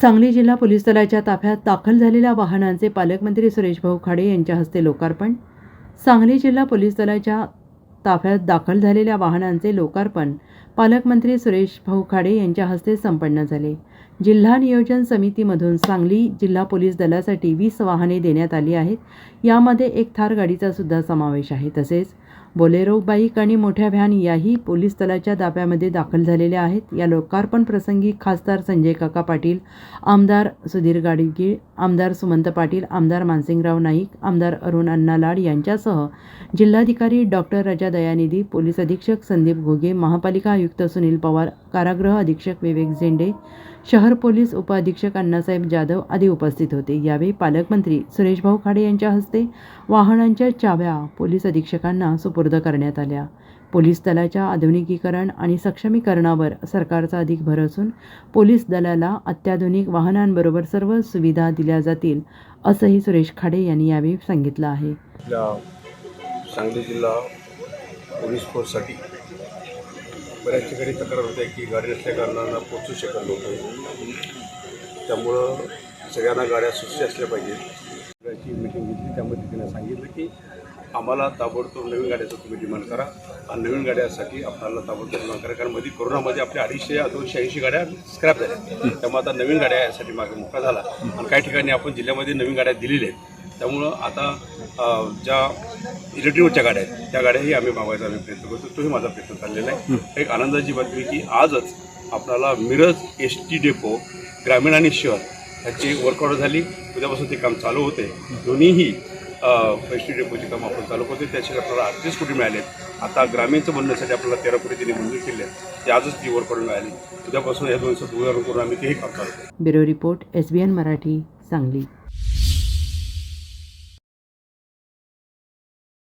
सांगली जिल्हा पोलीस दलाच्या ताफ्यात दाखल झालेल्या वाहनांचे पालकमंत्री सुरेश भाऊ खाडे यांच्या हस्ते लोकार्पण. सांगली जिल्हा पोलीस दलाच्या ताफ्यात दाखल झालेल्या वाहनांचे लोकार्पण पालकमंत्री सुरेश भाऊ खाडे यांच्या हस्ते संपन्न झाले. जिल्हा नियोजन समितीमधून सांगली जिल्हा पोलीस दलासाठी वीस वाहने देण्यात आली आहेत. यामध्ये एक थार गाडीचा सुद्धा समावेश आहे. तसेच बोलेरो बाईक आणि मोठ्या व्हॅन याही पोलीस दलाच्या ताब्यामध्ये दाखल झालेल्या आहेत. या लोकार्पण प्रसंगी खासदार संजय काका पाटील आमदार सुधीर गाडगीळ आमदार सुमंत पाटील आमदार मानसिंगराव नाईक आमदार अरुण अण्णा लाड यांच्यासह जिल्हाधिकारी डॉक्टर रजा दयानिधी पोलीस अधीक्षक संदीप घोगे महापालिका आयुक्त सुनील पवार कारागृह अधीक्षक विवेक झेंडे शहर पोलीस उपअधीक्षक अण्णासाहेब जाधव आदी उपस्थित होते. यावेळी पालकमंत्री सुरेशभाऊ खाडे यांच्या हस्ते वाहनांच्या चाव्या पोलीस अधीक्षकांना सुपूर्द करण्यात आल्या. पोलीस दलाच्या आधुनिकीकरण आणि सक्षमीकरणावर सरकारचा अधिक भर असून पोलीस दलाला अत्याधुनिक वाहनांबरोबर सर्व सुविधा दिल्या जातील असंही सुरेश खाडे यांनी यावेळी सांगितलं आहे. सांगली जिल्हा पोलीस फोर्ससाठी बऱ्याच ठिकाणी तक्रार होते की गाडी नसल्या कारणांना पोचू शकत नव्हतं. त्यामुळं सगळ्यांना गाड्या सुस्ती असल्या पाहिजेत. गाडीची मिटिंग घेतली. त्यामध्ये तिने सांगितलं की आम्हाला ताबडतोब नवीन गाड्याचं तुम्ही डिमांड करा. आणि नवीन गाड्यासाठी आपल्याला ताबडतोब डिमांड करा. कारण मध्ये कोरोनामध्ये आपल्या अडीचशे दोनशे ऐंशी गाड्या स्क्रॅप झाल्या. त्यामुळे आता नवीन गाड्या यासाठी मागे मोकळा झाला. आणि काही ठिकाणी आपण जिल्ह्यामध्ये नवीन गाड्या दिलेल्या आहेत. त्यामुळं आता ज्या इलेक्ट्रिकच्या गाड्या आहेत त्या गाड्याही आम्ही मागवायचा आम्ही प्रयत्न करतो. तोही माझा प्रयत्न चाललेला आहे. एक आनंदाची बातमी की आजच आपल्याला मिरज एस टी डेपो ग्रामीण आणि शहर ह्याची वर्क ऑर्डर झाली. उद्यापासून ते काम चालू होते. दोन्हीही एस टी डेपोचे काम आपण चालू करतो त्यासाठी आपल्याला अडतीस कोटी मिळाले. आता ग्रामीणचं बनण्यासाठी आपल्याला तेरा कोटी त्यांनी मंजूर केले ते आजच ती वर्क ऑर्डर मिळाली. उद्यापासून या दोन करून आम्ही तेही काम चालू bureau report S B N Marathi Sangli.